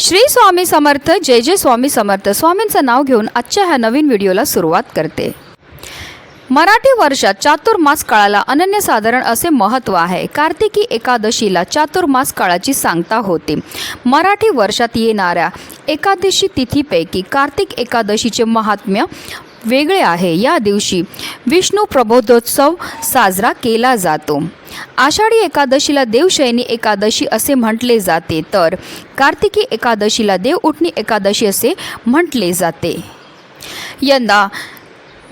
श्री स्वामी समर्थ जय जय स्वामी समर्थ. स्वामींचं नाव घेऊन आजच्या ह्या नवीन व्हिडिओला सुरुवात करते. मराठी वर्षात चातुर्मास काळाला अनन्यसाधारण असे महत्त्व आहे. कार्तिकी एकादशीला चातुर्मास काळाची सांगता होते. मराठी वर्षात येणाऱ्या एकादशी तिथीपैकी कार्तिक एकादशीचे महात्म्य वेगळे आहे. या दिवशी विष्णू प्रबोधोत्सव साजरा केला जातो. आषाढी एकादशीला देवशयनी एकादशी असे म्हटले जाते. तर कार्तिकी एकादशीला देव उठणी एकादशी असे म्हटले जाते. यंदा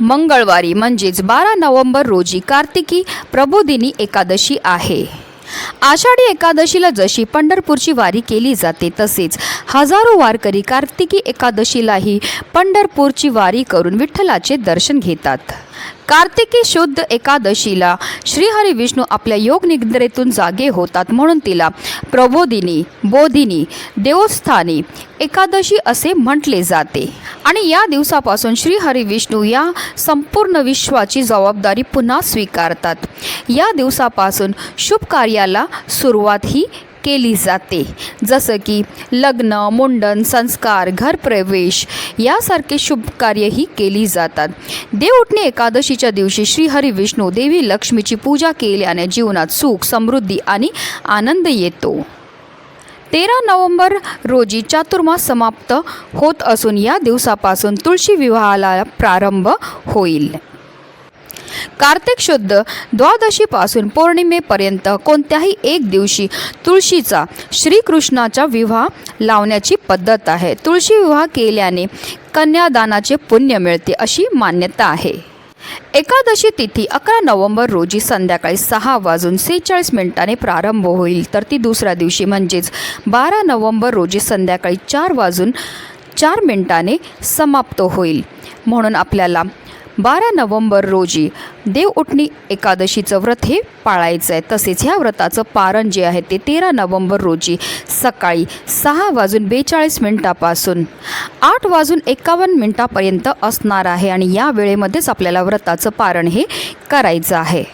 मंगळवारी म्हणजेच बारा नोव्हेंबर रोजी कार्तिकी प्रबोधिनी एकादशी आहे. आषाढी एकादशीला जशी पंढरपूरची वारी केली जाते तसेच हजारो वारकरी कार्तिकी एकादशीलाही पंढरपूरची वारी करून विठ्ठलाचे दर्शन घेतात. कार्तिकी शुद्ध एकादशीला श्रीहरी विष्णू आपल्या योग निद्रेतून जागे होतात म्हणून तिला प्रबोधिनी बोधिनी देवस्थानी एकादशी असे म्हटले जाते. आणि या दिवसापासून श्रीहरी विष्णू या संपूर्ण विश्वाची जबाबदारी पुन्हा स्वीकारतात. या दिवसापासून शुभ कार्याला सुरुवात ही केली जाते. जसं की लग्न मुंडन संस्कार घरप्रवेश यासारखे शुभ कार्यही केली जातात. देवउठणे एकादशीच्या दिवशी श्रीहरी विष्णू देवी लक्ष्मीची पूजा केल्याने जीवनात सुख समृद्धी आणि आनंद येतो. तेरा नोव्हेंबर रोजी चातुर्मास समाप्त होत असून या दिवसापासून तुळशी विवाहाला प्रारंभ होईल. कार्तिक शुद्ध द्वादशीपासून पौर्णिमेपर्यंत कोणत्याही एक दिवशी तुळशीचा श्रीकृष्णाचा विवाह लावण्याची पद्धत आहे. तुळशी विवाह केल्याने कन्यादानाचे पुण्य मिळते अशी मान्यता आहे. एकादशी तिथी अकरा नोव्हेंबर रोजी संध्याकाळी सहा वाजून सेहेचाळीस मिनिटाने प्रारंभ होईल. तर ती दुसऱ्या दिवशी म्हणजेच बारा नोव्हेंबर रोजी संध्याकाळी चार वाजून चार मिनिटाने समाप्त होईल. म्हणून आपल्याला बारा नोव्हेंबर रोजी देवउठणी एकादशीचं व्रत हे पाळायचं आहे. तसेच ह्या व्रताचं पारण जे आहे ते तेरा नोव्हेंबर रोजी सकाळी सहा वाजून बेचाळीस मिनिटापासून आठ वाजून एकावन्न मिनिटापर्यंत असणार आहे आणि या वेळेमध्येच आपल्याला व्रताचं पारण हे करायचं आहे.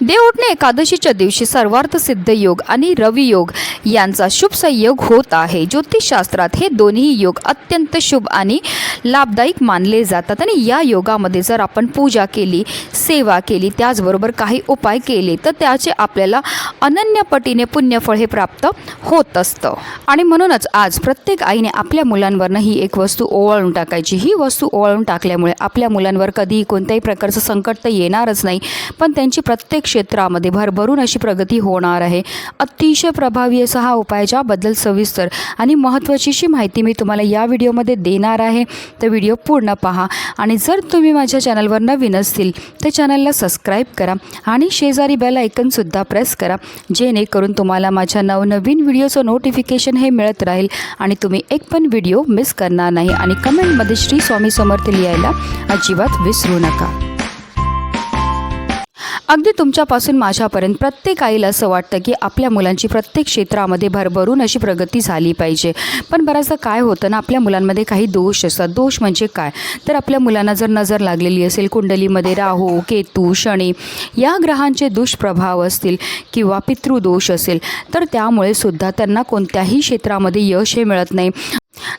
देव उठणे एकादशीच्या दिवशी सर्वार्थ सिद्ध योग आणि रवी योग यांचा शुभ संयोग होत आहे. ज्योतिषशास्त्रात हे दोन्ही योग अत्यंत शुभ आणि लाभदायक मानले जातात आणि या योगामध्ये जर आपण पूजा केली सेवा केली त्याचबरोबर काही उपाय केले तर त्याचे आपल्याला अनन्यपटीने पुण्यफळ हे प्राप्त होत असतं. आणि म्हणूनच आज प्रत्येक आईने आपल्या मुलांवरनं ही एक वस्तू ओवाळून टाकायची. ही वस्तू ओवाळून टाकल्यामुळे आपल्या मुलांवर कधीही कोणत्याही प्रकारचं संकट तर येणारच नाही पण त्यांची प्रत्येक प्रत्येक क्षेत्रामध्ये भरभरून अशी प्रगती होणार आहे. अतिशय प्रभावी असा हा उपाय ज्याबद्दल सविस्तर आणि महत्त्वाचीशी माहिती मी तुम्हाला या व्हिडिओमध्ये देणार आहे. तर व्हिडिओ पूर्ण पहा आणि जर तुम्ही माझ्या चॅनलवर नवीन असतील तर चॅनलला सबस्क्राईब करा आणि शेजारी बेल ऐकनसुद्धा प्रेस करा जेणेकरून तुम्हाला माझ्या नवनवीन व्हिडिओचं नोटिफिकेशन हे मिळत राहील आणि तुम्ही एक पण व्हिडिओ मिस करणार नाही. आणि कमेंटमध्ये श्री स्वामी समर्थ लिहायला अजिबात विसरू नका. अगदी तुमच्यापासून माझ्यापर्यंत प्रत्येक आईला असं वाटतं की आपल्या मुलांची प्रत्येक क्षेत्रामध्ये भरभरून अशी प्रगती झाली पाहिजे. पण बऱ्याचदा काय होतं ना आपल्या मुलांमध्ये काही दोष असतात. दोष म्हणजे काय? तर आपल्या मुलांना जर नजर लागलेली असेल कुंडलीमध्ये राहू केतू शनी या ग्रहांचे दुष्प्रभाव असतील किंवा पितृदोष असेल तर त्यामुळे सुद्धा त्यांना कोणत्याही क्षेत्रामध्ये यश हे मिळत नाही.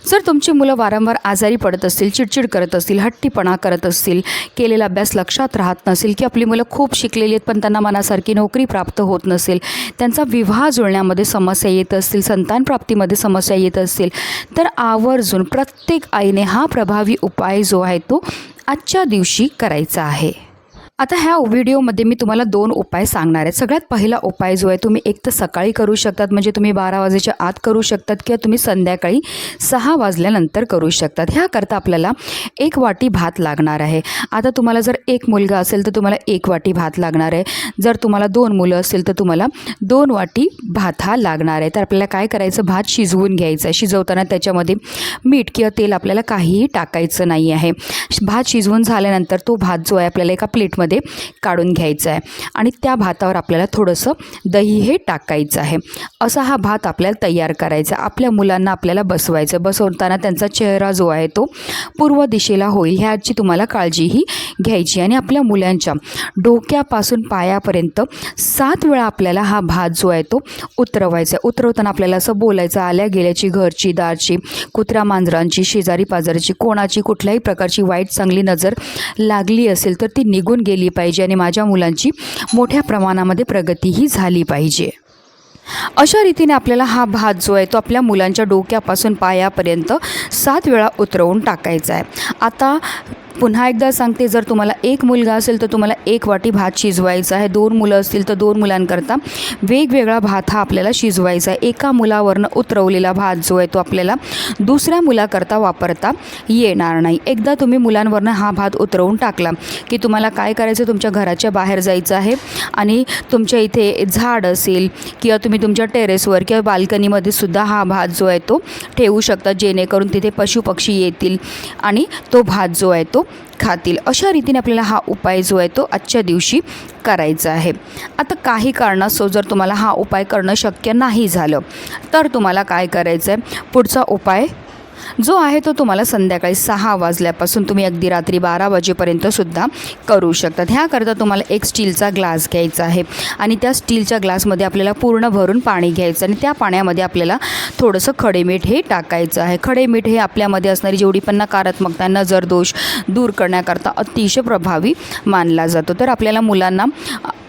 जर तुमची मुलं वारंवार आजारी पडत असतील चिडचिड करत असतील हट्टीपणा करत असतील केलेला अभ्यास लक्षात राहत नसेल की आपली मुलं खूप शिकलेली आहेत पण त्यांना मनासारखी नोकरी प्राप्त होत नसेल त्यांचा विवाह जुळण्यामध्ये समस्या येत असतील संतान प्राप्तीमध्ये समस्या येत असतील तर आवर्जून प्रत्येक आईने हा प्रभावी उपाय जो आहे तो आजच्या दिवशी करायचा आहे. आता ह्या व्हिडिओमध्ये मी तुम्हाला दोन उपाय सांगणार आहेत सगळ्यात पहिला उपाय जो आहे तुम्ही एक तर सकाळी करू शकतात म्हणजे तुम्ही बारा वाजेच्या आत करू शकतात किंवा तुम्ही संध्याकाळी सहा वाजल्यानंतर करू शकतात. ह्याकरता आपल्याला एक वाटी भात लागणार आहे. आता तुम्हाला जर एक मुलगा असेल तर तुम्हाला एक वाटी भात लागणार आहे. जर तुम्हाला दोन मुलं असेल तर तुम्हाला दोन वाटी भात हा लागणार आहे. तर आपल्याला काय करायचं? भात शिजवून घ्यायचं आहे. शिजवताना त्याच्यामध्ये मीठ किंवा तेल आपल्याला काहीही टाकायचं नाही आहे. भात शिजवून झाल्यानंतर तो भात जो आहे आपल्याला एका प्लेटमध्ये भातामध्ये काढून घ्यायचं आहे. आणि त्या भातावर आपल्याला थोडंसं दही हे टाकायचं आहे. असा हा भात आपल्याला तयार करायचा आपल्या मुलांना आपल्याला बसवायचं बसवताना त्यांचा चेहरा जो आहे तो पूर्व दिशेला होईल ह्याची तुम्हाला काळजीही घ्यायची आणि आपल्या मुलांच्या डोक्यापासून पायापर्यंत सात वेळा आपल्याला हा भात जो आहे तो उतरवायचा आहे. उतरवताना आपल्याला असं बोलायचं आल्या गेल्याची घरची दारची कुत्र्या मांजरांची शेजारी पाजाराची कोणाची कुठल्याही प्रकारची वाईट चांगली नजर लागली असेल तर ती निघून गेली पाहिजे आणि माझ्या मुलांची मोठ्या प्रमाणामध्ये प्रगतीही झाली पाहिजे. अशा रीतीने आपल्याला हा भात जो आहे तो आपल्या मुलांच्या डोक्यापासून पायापर्यंत सात वेळा उतरवून टाकायचा आहे. आता पुन्हा एकदा सांगते जर तुम्हाला एक मुलगा असेल तर तुम्हाला एक वाटी भात शिजवायचा आहे. दोन मुलं असतील तर दोन मुलांकरता वेगवेगळा भात हा आपल्याला शिजवायचा आहे. एका मुलावरनं उतरवलेला भात जो आहे तो आपल्याला दुसऱ्या मुलाकरता वापरता येणार नाही. एकदा तुम्ही मुलांवरनं हा भात उतरवून टाकला की तुम्हाला काय करायचं? तुमच्या घराच्या बाहेर जायचं आहे आणि तुमच्या इथे झाड असेल किंवा तुम्ही तुमच्या टेरेसवर किंवा बाल्कनीमध्ये सुद्धा हा भात जो आहे तो ठेवू शकता. जेणेकरून तिथे पशुपक्षी येतील आणि तो भात जो आहे तो खातील. अशा रीतीने आपल्याला हा उपाय जो आहे तो आजच्या दिवशी करायचा आहे. आता काही कारणास्तव जर तुम्हाला हा उपाय करणं शक्य नाही झालं तर तुम्हाला काय करायचं आहे पुढचा उपाय जो आहे तो तुम्हाला संध्याकाळी सहा वाजल्यापासून तुम्ही अगदी रात्री बारा वाजेपर्यंत सुद्धा करू शकतात ह्याकरता तुम्हाला एक स्टीलचा ग्लास घ्यायचा आहे आणि त्या स्टीलच्या ग्लासमध्ये आपल्याला पूर्ण भरून पाणी घ्यायचं आणि त्या पाण्यामध्ये आपल्याला थोडंसं खडेमीठ हे टाकायचं आहे. खडेमीठ हे आपल्यामध्ये असणारी जेवढी पण नकारात्मकता नजर दोष दूर करण्याकरता अतिशय प्रभावी मानला जातो. तर आपल्याला मुलांना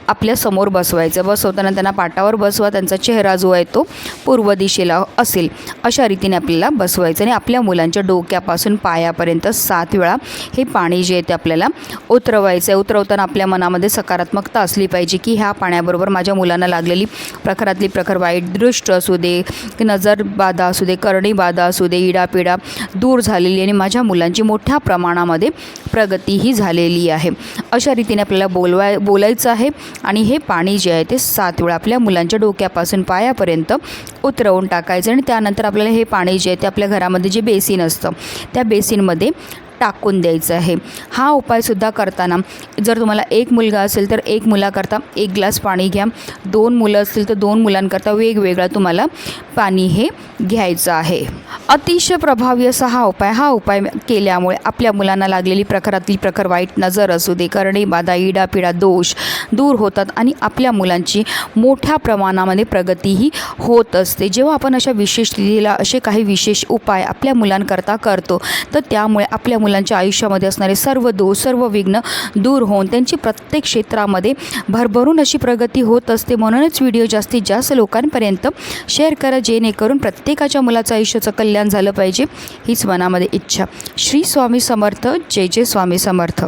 आपल्यासमोर बसवायचं. बसवताना त्यांना पाटावर बसवा त्यांचा चेहरा जो आहे तो पूर्व दिशेला असेल अशा रीतीने आपल्याला बसवायचं. आणि आपल्या मुलांच्या डोक्यापासून पायापर्यंत सात वेळा हे पाणी जे आहे ते आपल्याला उतरवायचं आहे उतरवताना आपल्या मनामध्ये सकारात्मकता असली पाहिजे की ह्या पाण्याबरोबर माझ्या मुलांना लागलेली प्रखरातली प्रखर वाईट दृष्ट असू दे नजर बाधा असू दे करणी बाधा असू दे इडापिडा दूर झालेली आणि माझ्या मुलांची मोठ्या प्रमाणामध्ये प्रगतीही झालेली आहे. अशा रीतीने आपल्याला बोलवाय बोलायचं आहे. आणि हे पाणी जे आहे ते सात वेळा आपल्या मुलांच्या डोक्यापासून पायापर्यंत उतरवून टाकायचं आणि त्यानंतर आपल्याला हे पाणी जे आहे ते आपल्या घरामध्ये जे बेसिन असतं त्या बेसिनमध्ये टाकून द्यायचं आहे. हा उपायसुद्धा करताना जर तुम्हाला एक मुलगा असेल तर एक मुलाकरता एक ग्लास पाणी घ्या. दोन मुलं असतील तर दोन मुलांकरता वेगवेगळा तुम्हाला पाणी हे घ्यायचं आहे. अतिशय प्रभावी असा हा उपाय हा उपाय केल्यामुळे आपल्या मुलांना लागलेली प्रखरातली प्रखर वाईट नजर असू दे करणे बाधा इडा पिडा दोष दूर होतात आणि आपल्या मुलांची मोठ्या प्रमाणामध्ये प्रगतीही होत असते. जेव्हा आपण अशा विशेष स्थितीला असे काही विशेष उपाय आपल्या मुलांकरता करतो तर त्यामुळे आपल्या मुलांच्या आयुष्यामध्ये असणारे सर्व दोष सर्व विघ्न दूर होऊन त्यांची प्रत्येक क्षेत्रामध्ये भरभरून अशी प्रगती होत असते. म्हणूनच व्हिडिओ जास्तीत जास्त लोकांपर्यंत शेअर करा जेणेकरून प्रत्येकाच्या मुलाचं आयुष्याचं कल्याण झालं पाहिजे. हीच मनामध्ये इच्छा. श्री स्वामी समर्थ. जय जय स्वामी समर्थ.